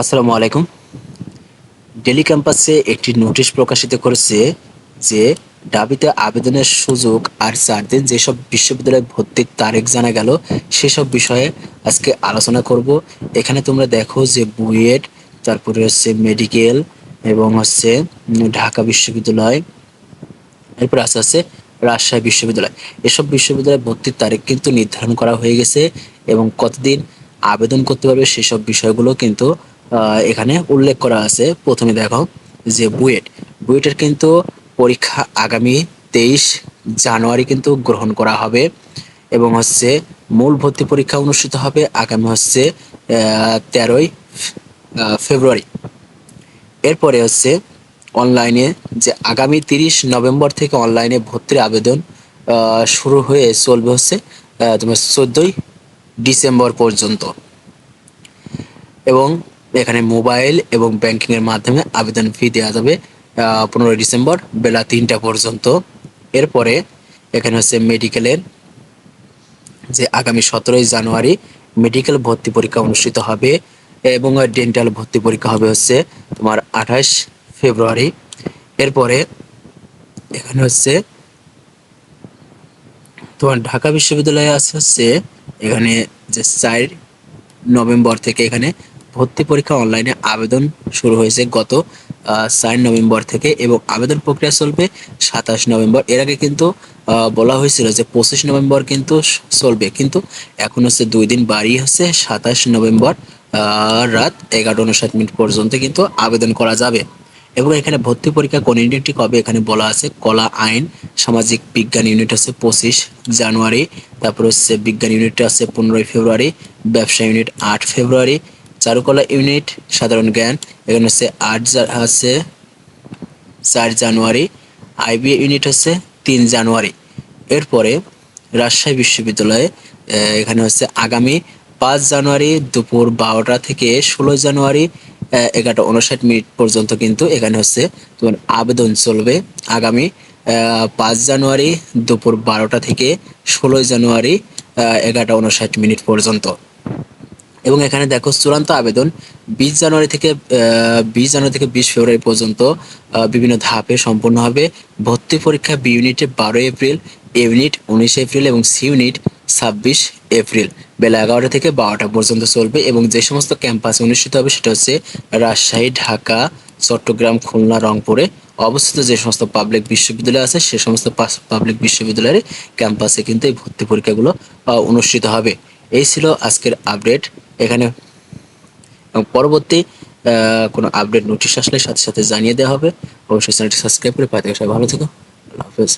আসসালামু আলাইকুম। ডেলি ক্যাম্পাসে একটি নোটিশ প্রকাশিত করেছে যে, দাবিতে আবেদনের সুযোগ আর চার দিন যেসব বিশ্ববিদ্যালয়ে ভর্তির তারিখ জানা গেল, সেসব বিষয়ে আজকে আলোচনা করব। এখানে তোমরা দেখো যে বুয়েট, তারপরে হচ্ছে মেডিকেল এবং হচ্ছে ঢাকা বিশ্ববিদ্যালয়, এরপর আস্তে আস্তে রাজশাহী বিশ্ববিদ্যালয়। এসব বিশ্ববিদ্যালয়ে ভর্তির তারিখ কিন্তু নির্ধারণ করা হয়ে গেছে এবং কতদিন আবেদন করতে পারবে সেসব বিষয়গুলো কিন্তু এখানে উল্লেখ করা আছে। প্রথমে দেখো যে বুয়েট। বুয়েটের কিন্তু পরীক্ষা আগামী তেইশ জানুয়ারি কিন্তু গ্রহণ করা হবে এবং হচ্ছে মূল ভর্তি পরীক্ষা অনুষ্ঠিত হবে আগামী হচ্ছে তেরোই ফেব্রুয়ারি। এরপরে হচ্ছে অনলাইনে যে আগামী তিরিশ নভেম্বর থেকে অনলাইনে ভর্তির আবেদন শুরু হয়ে চলবে হচ্ছে তোমার চোদ্দোই ডিসেম্বর পর্যন্ত। এবং এখানে মোবাইল এবং ব্যাংকিং এর মাধ্যমে আবেদন ফি দেওয়া যাবে পনেরোই ডিসেম্বর বেলা তিনটা পর্যন্ত। এরপরে এখানে হচ্ছে মেডিকেলের যে আগামী সতেরোই জানুয়ারি মেডিকেল ভর্তি পরীক্ষা অনুষ্ঠিত হবে এবং ডেন্টাল ভর্তি পরীক্ষা হবে হচ্ছে তোমার আঠাশ ফেব্রুয়ারি। এরপরে এখানে হচ্ছে তোমার ঢাকা বিশ্ববিদ্যালয়ে আছে হচ্ছে এখানে যে চার নভেম্বর থেকে এখানে ভর্তি পরীক্ষা অনলাইনে আবেদন শুরু হয়েছে গত চার নভেম্বর থেকে এবং আবেদন প্রক্রিয়া চলবে সাতাশ নভেম্বর। এর আগে কিন্তু বলা হয়েছিল যে পঁচিশ নভেম্বর কিন্তু চলবে, কিন্তু এখন হচ্ছে দুই দিন বাড়িয়ে হচ্ছে সাতাশ নভেম্বর রাত এগারোটা উনষাট মিনিট পর্যন্ত কিন্তু আবেদন করা যাবে। এবং এখানে ভর্তি পরীক্ষা কোন ইউনিটটি কবে? এখানে বলা আছে কলা, আইন, সামাজিক বিজ্ঞান ইউনিট আছে পঁচিশ জানুয়ারি, তারপর হচ্ছে বিজ্ঞান ইউনিটটা আছে পনেরোই ফেব্রুয়ারি, ব্যবসা ইউনিট আট ফেব্রুয়ারি চারুকলা ইউনিট, সাধারণ জ্ঞান। এখানে হচ্ছে আট হচ্ছে চার জানুয়ারি। আইবি ইউনিট হচ্ছে তিন জানুয়ারি। এরপরে রাজশাহী বিশ্ববিদ্যালয়ে এখানে হচ্ছে আগামী পাঁচ জানুয়ারি দুপুর বারোটা থেকে ষোলো জানুয়ারি এগারোটা উনষাট মিনিট পর্যন্ত কিন্তু এখানে হচ্ছে তোমার আবেদন চলবে। আগামী পাঁচ জানুয়ারি দুপুর বারোটা থেকে ষোলোই জানুয়ারি এগারোটা উনষাট মিনিট পর্যন্ত। এবং এখানে দেখো চূড়ান্ত আবেদন বিশ জানুয়ারি থেকে বিশ জানুয়ারি থেকে বিশ ফেব্রুয়ারি পর্যন্ত বিভিন্ন ধাপে সম্পন্ন হবে। ভর্তি পরীক্ষা বি ইউনিটে বারোই এপ্রিল, এ ইউনিট উনিশে এপ্রিল এবং সি ইউনিট ছাব্বিশ এপ্রিল। বেলা এগারোটা থেকে বারোটা পর্যন্ত চলবে এবং যে সমস্ত ক্যাম্পাস অনুষ্ঠিত হবে সেটা হচ্ছে রাজশাহী, ঢাকা, চট্টগ্রাম, খুলনা, রংপুরে অবস্থিত যে সমস্ত পাবলিক বিশ্ববিদ্যালয় আছে সে সমস্ত পাবলিক বিশ্ববিদ্যালয়ের ক্যাম্পাসে কিন্তু এই ভর্তি পরীক্ষাগুলো অনুষ্ঠিত হবে। এই ছিল আজকের আপডেট এখানে পরবর্তী কোনো আপডেট নোটিশ আসলে সাথে সাথে জানিয়ে দেওয়া হবে। অবশ্যই চ্যানেলটি সাবস্ক্রাইব করে পাতে সবাই ভালো থেকো। আল্লাহ হাফেজ।